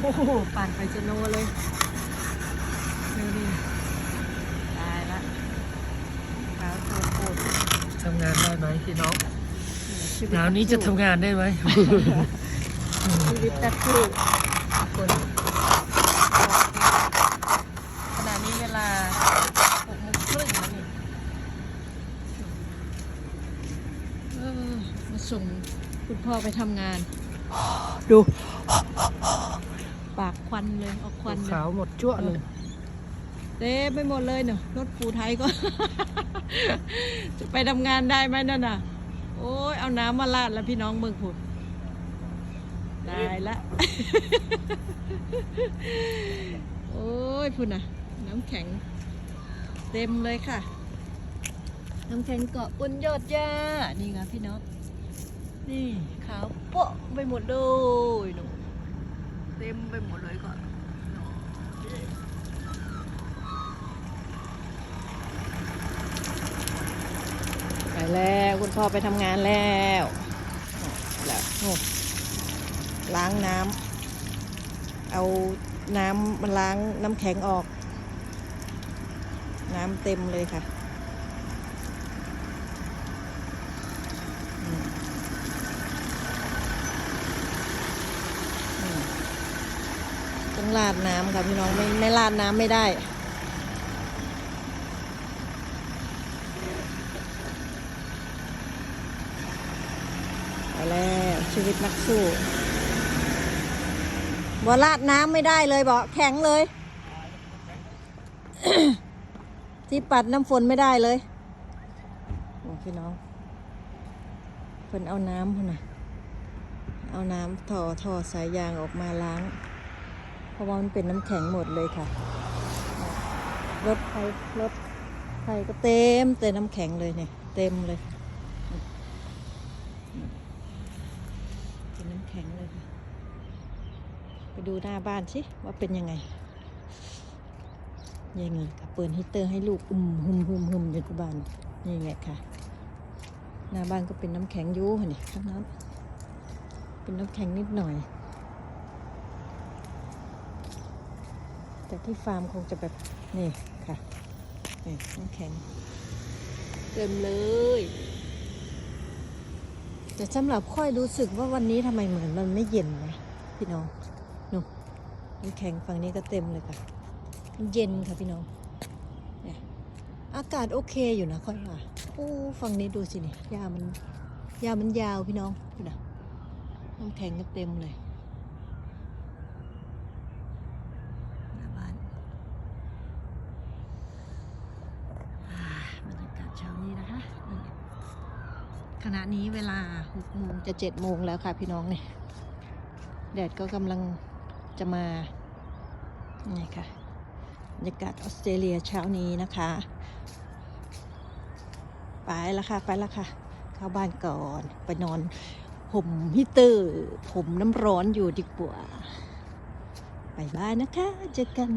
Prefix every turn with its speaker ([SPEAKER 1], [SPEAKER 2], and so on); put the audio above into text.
[SPEAKER 1] โอ้โหปั่นไปจะโนเลยดูดิตายละขาวโคตรโคตร
[SPEAKER 2] ทำงานได้ไหมพี่น้อง
[SPEAKER 1] ชีวิต
[SPEAKER 2] หนาวนี้จะทำงานได้ไหม
[SPEAKER 1] ชีวิตนักสู้คนขณะนี้เวลาหกโมงครึ่งแล้วนี่เออมาส่งคุณพ่อไปทำงาน ดู ปากควันเลยเอาควันเลย
[SPEAKER 2] ขาวหมดจั่วเลย
[SPEAKER 1] เต็มไปหมดเลยเนอะรถปูไทยก็ จะไปทำงานได้ไหมนั่นน่ะ โอ้ยเอาน้ำมาลาดแล้วพี่น้องเมืองผุดได้ละโอ้ยพุ่นน่ะ น้ำแข็ง เต็มเลยค่ะ น้ำแข็งเกาะบนยอดหญ้านี่ไงพี่น้องนี่ขาวโป๊ะไปหมดเลยหนู เต็มไปหมดเลยก่อนไปแล้วคุณพ่อไปทำงานแล้วแล้วล้างน้ำเอาน้ำมันล้างน้ำแข็งออก น้ำเต็มเลยค่ะอืมอืม ต้องราดน้ำค่ะพี่น้องไม่ไม่ราดน้ำไม่ได้ ไปแล้วชีวิตนักสู้บ่ลาดน้ำไม่ได้เลยบอกแข็งเลย ที่ปัดน้ำฝนไม่ได้เลยโอ้พี่น้องเพิ่นเอาน้ำพุ่นน่ะเอาน้ำท่อท่อสายยางออกมาล้าง เพราะว่ามันเป็นน้ำแข็งหมดเลยค่ะ รถไฟรถไฟก็เต็มเต็มน้ำแข็งเลยเนี่ยเต็มเลยเป็นน้ำแข็งเลยค่ะ ไปดูหน้าบ้านสิว่าเป็นยังไงยังไงค่ะเปิดฮีตเตอร์ให้ลูกอุ่มหุมหุมหุมอยู่ที่บ้านนี่ไงค่ะ หน้าบ้านก็เป็นน้ำแข็งอยูค่ะนี่ข้างนั้นเป็นน้ำแข็งนิดหน่อย แต่ที่ฟาร์มคงจะแบบนี่ค่ะนี่น้ำแข็งเต็มเลย แต่สำหรับค่อยรู้สึกว่าวันนี้ทำไมเหมือนมันไม่เย็นนะพี่น้องนู่นน้ำแข็งฝั่งนี้ก็เต็มเลยค่ะมันเย็นค่ะพี่น้องเนี่ยอากาศโอเคอยู่นะค่อยว่าโอ้ฝั่งนี้ดูสิเนี่ยยามันยามันยาวพี่น้องดูนะน้ำแข็งก็เต็มเลยหน้าบ้านอ่าบรรยากาศ เช้านี้นะคะขณะนี้เวลาหกโมงจะเจ็ดโมงแล้วค่ะพี่น้องเนี่ยแดดก็กำลังจะมานี่ค่ะบรรยากาศออสเตรเลียเช้านี้นะคะ ไปแล้วค่ะ ไปแล้วค่ะ เข้าบ้านก่อนไปนอนห่มฮีตเตอร์ผมน้ำร้อนอยู่ดีกว่า ไปบ้านนะคะ เจอกัน